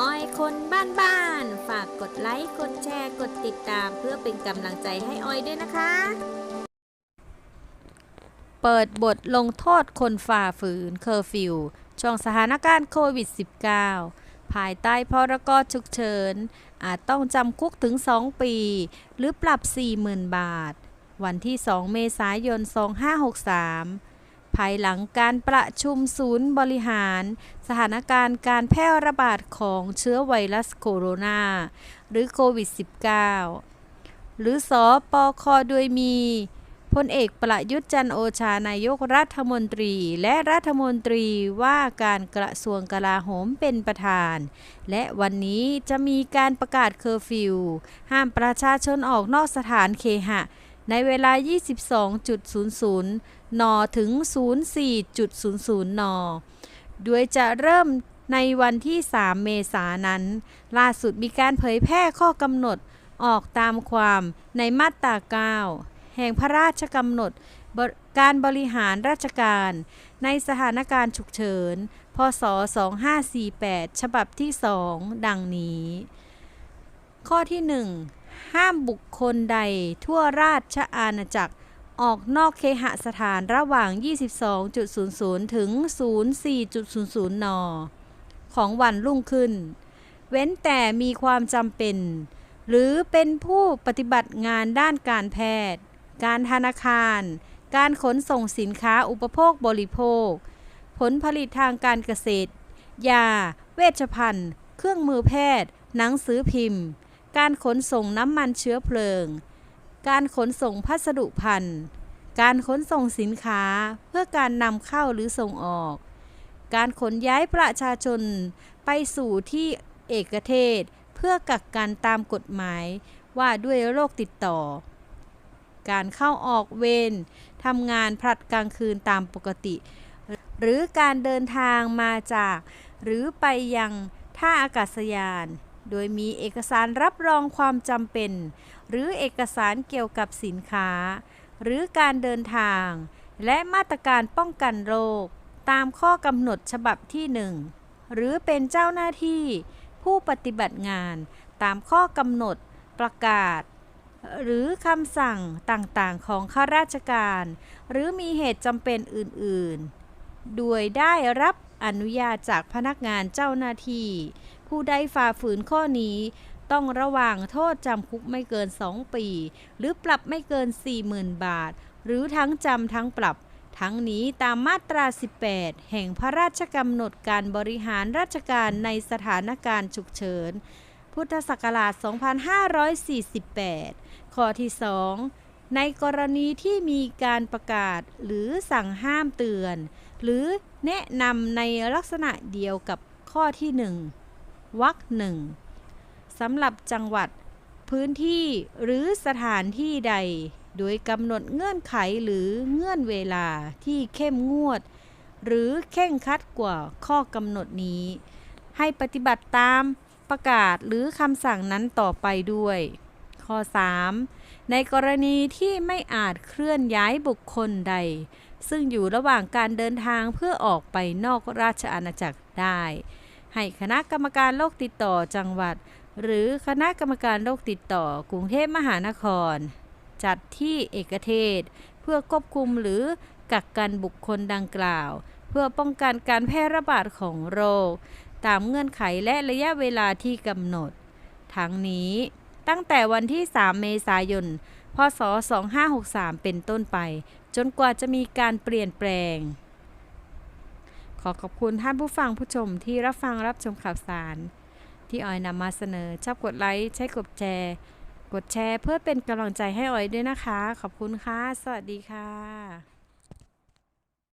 อ้อยคนบ้านๆ ฝากกดไลค์ กดแชร์ กดติดตามเพื่อเป็นกำลังใจให้อ้อยด้วยนะคะ เปิดบทลงโทษคนฝ่าฝืนเคอร์ฟิวช่วงสถานการณ์โควิด -19 ภายใต้พรกฉุกเฉิน อาจต้องจำคุกถึง 2 ปี หรือปรับ 40,000 บาท วันที่ 2 เมษายน 2563 ภายหลังการประชุมศูนย์บริหาร สถานการณ์การแพร่ระบาดของเชื้อไวรัสโคโรนา หรือโควิด -19 หรือสอปอคอโดยมีพลเอกประยุทธ์จันโอชานายกรัฐมนตรี และรัฐมนตรีว่าการกระทรวงกลาโหมเป็นประธาน และวันนี้จะมีการประกาศเคอร์ฟิวห้ามประชาชนออกนอกสถานเคหะ ในเวลา 22.00 น ถึง 04.00 น โดยจะเริ่มในวันที่ 3 เมษายนนั้น ล่าสุดมีการเผยแพร่ข้อกำหนดออกตามความในมาตรา 9 แห่งพระราชกำหนดการบริหารราชการ ในสถานการณ์ฉุกเฉิน พศ 2548 ฉบับที่ 2 ดังนี้ ข้อที่ 1 ห้ามบุคคลใดทั่วราชอาณาจักร ออกนอกเคหสถานระหว่าง 22.00 ถึง 04.00 น ของวันรุ่งขึ้น เว้นแต่มีความจำเป็น หรือเป็นผู้ปฏิบัติงานด้านการแพทย์ การธนาคาร การขนส่งสินค้าอุปโภคบริโภค ผลผลิตทางการเกษตร ยา เวชภัณฑ์ เครื่องมือแพทย์ หนังสือพิมพ์ การขนส่งน้ำมันเชื้อเพลิง การขนส่งพัสดุพันธุ์ การขนส่งสินค้าเพื่อการนำเข้าหรือส่งออก การขนย้ายประชาชนไปสู่ที่เอกเทศ เพื่อกักกันตามกฎหมายว่าด้วยโรคติดต่อ การเข้าออกเวรทำงานผลัดกลางคืนตามปกติ หรือการเดินทางมาจาก หรือไปยังท่าอากาศยาน โดยมีเอกสารรับรองความจำเป็น หรือเอกสารเกี่ยวกับสินค้า หรือการเดินทาง และมาตรการป้องกันโรค ตามข้อกำหนดฉบับที่ 1 หรือเป็นเจ้าหน้าที่ ผู้ปฏิบัติงาน ตามข้อกำหนด ประกาศ หรือคำสั่งต่างๆของข้าราชการ หรือมีเหตุจำเป็นอื่น ๆ โดยได้รับอนุญาตจากพนักงานเจ้าหน้าที่ ผู้ใดฝ่าฝืนข้อนี้ต้องระวังโทษจำคุกไม่เกิน 2 ปี หรือปรับไม่เกิน 40,000 บาท หรือทั้งจำทั้งปรับ ทั้งนี้ตามมาตรา 18 แห่งพระราชกำหนดการบริหารราชการในสถานการณ์ฉุกเฉิน พุทธศักราช 2548 ข้อที่ 2 ในกรณีที่มีการประกาศหรือสั่งห้ามเตือน หรือแนะนำในลักษณะเดียวกับข้อที่ 1 วรรคหนึ่งสำหรับจังหวัด พื้นที่หรือสถานที่ใด โดยกำหนดเงื่อนไขหรือเงื่อนเวลาที่เข้มงวด หรือเข่งคัดกว่าข้อกำหนดนี้ ให้ปฏิบัติตามประกาศหรือคำสั่งนั้นต่อไปด้วย ข้อ 3 ในกรณีที่ไม่อาจเคลื่อนย้ายบุคคลใด ซึ่งอยู่ระหว่างการเดินทางเพื่อออกไปนอกราชอาณาจักรได้ ให้คณะกรรมการโรคติดต่อจังหวัด หรือคณะกรรมการโรคติดต่อกรุงเทพมหานคร จัดที่เอกเทศ เพื่อควบคุมหรือกักกันบุคคลดังกล่าว เพื่อป้องกันการแพร่ระบาดของโรค ตามเงื่อนไขและระยะเวลาที่กำหนด ทั้งนี้ตั้งแต่วันที่ 3 เมษายน พศ 2563 เป็นต้นไป จนกว่าจะมีการเปลี่ยนแปลง อขอบคุณท่านผู้ฟังผู้ชมที่รับฟังรับชมข่าวสาร ที่ออยนำมาเสนอ ชอบกดไลค์ใช้กดแชร์กดแชร์เพื่อเป็นกำลังใจให้ออยด้วยนะคะ ขอบคุณค่ะ สวัสดีค่ะ